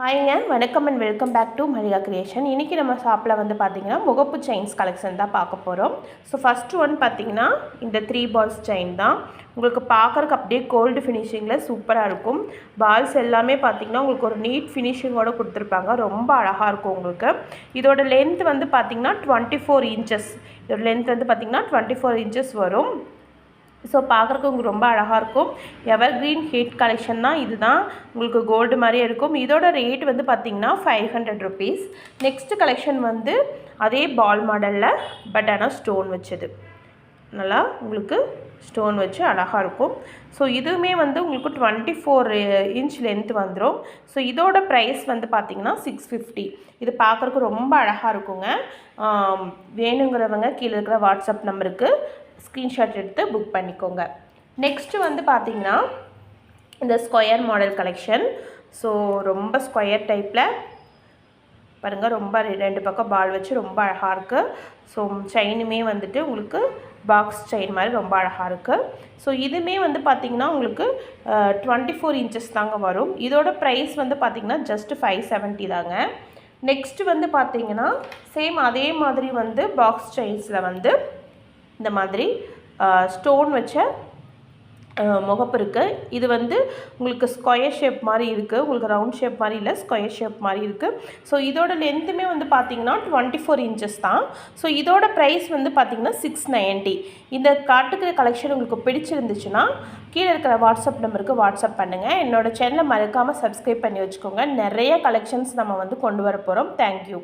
ஹாய்ங்க வணக்கம் and welcome back to Malika creation இன்றைக்கி நம்ம ஷாப்பில் வந்து பார்த்திங்கன்னா முகப்பு செயின்ஸ் கலெக்ஷன் தான் பார்க்க போகிறோம் ஸோ ஃபஸ்ட்டு ஒன் பார்த்திங்கன்னா இந்த த்ரீ பால்ஸ் செயின் தான். உங்களுக்கு பார்க்குறக்கு அப்படியே கோல்டு ஃபினிஷிங்கில் சூப்பராக இருக்கும். பால்ஸ் எல்லாமே பார்த்திங்கன்னா உங்களுக்கு ஒரு நீட் ஃபினிஷிங்கோடு கொடுத்துருப்பாங்க. ரொம்ப அழகாக இருக்கும் உங்களுக்கு. இதோட லென்த் வந்து பார்த்திங்கன்னா டுவெண்ட்டி ஃபோர் இன்ச்சஸ் இதோட லென்த் வந்து பார்த்திங்கன்னா டுவெண்ட்டி ஃபோர் இன்ச்சஸ் வரும். ஸோ பார்க்குறக்கு உங்களுக்கு ரொம்ப அழகாக இருக்கும். எவர் க்ரீன் ஹீட் கலெக்ஷன் தான் இதுதான். உங்களுக்கு கோல்டு மாதிரியே இருக்கும். இதோட ரேட் வந்து பார்த்திங்கன்னா five hundred rupees next collection வந்து அதே பால் மாடலில் பட் ஆனால் ஸ்டோன் வச்சது. நல்லா உங்களுக்கு ஸ்டோன் வச்சு அழகாக இருக்கும். ஸோ இதுவுமே வந்து உங்களுக்கு டுவெண்ட்டி ஃபோர் இன்ச் லென்த் வந்துடும் ஸோ இதோட ப்ரைஸ் வந்து பார்த்திங்கன்னா சிக்ஸ் ஃபிஃப்டி இது பார்க்குறக்கு ரொம்ப அழகாக இருக்குங்க. வேணுங்கிறவங்க கீழே இருக்கிற வாட்ஸ்அப் நம்பருக்கு ஸ்க்ரீன்ஷாட் எடுத்து புக் பண்ணிக்கோங்க. நெக்ஸ்ட்டு வந்து பார்த்திங்கன்னா இந்த ஸ்கொயர் மாடல் கலெக்ஷன் ஸோ ரொம்ப ஸ்கொயர் டைப்பில் பாருங்கள் ரொம்ப ரெ- ரெண்டு பக்கம் பால் வச்சு ரொம்ப அழகாக இருக்குது ஸோ செயினுமே வந்துட்டு உங்களுக்கு பாக்ஸ் செயின் மாதிரி ரொம்ப அழகாக இருக்குது ஸோ இதுவுமே வந்து பார்த்திங்கன்னா உங்களுக்கு டுவெண்ட்டி ஃபோர் இன்ச்சஸ் தாங்க வரும். இதோட ப்ரைஸ் வந்து பார்த்திங்கன்னா ஜஸ்ட் ஃபைவ் செவன்ட்டி தாங்க. நெக்ஸ்ட்டு வந்து பார்த்திங்கன்னா சேம் அதே மாதிரி வந்து பாக்ஸ் செயின்ஸில் வந்து இந்த மாதிரி ஸ்டோன் வச்ச முகப்பு இருக்குது இது வந்து உங்களுக்கு ஸ்கொயர் ஷேப் மாதிரி இருக்குது உங்களுக்கு ரவுண்ட் ஷேப் மாதிரி இல்லை ஸ்கொயர் ஷேப் மாதிரி இருக்குது ஸோ இதோட லென்த்துமே வந்து பார்த்திங்கன்னா டுவெண்ட்டி ஃபோர் இன்ச்சஸ் தான். ஸோ இதோட ப்ரைஸ் வந்து பார்த்திங்கன்னா சிக்ஸ் நைன்ட்டி இந்த காட்டுக்கிற கலெக்ஷன் உங்களுக்கு பிடிச்சிருந்துச்சுன்னா கீழே இருக்கிற வாட்ஸ்அப் நம்பருக்கு வாட்ஸ்அப் பண்ணுங்கள் என்னோட சேனலை மறக்காமல் சப்ஸ்கிரைப் பண்ணி வச்சுக்கோங்க. நிறைய கலெக்ஷன்ஸ் நம்ம வந்து கொண்டு வர போகிறோம் தேங்க்யூ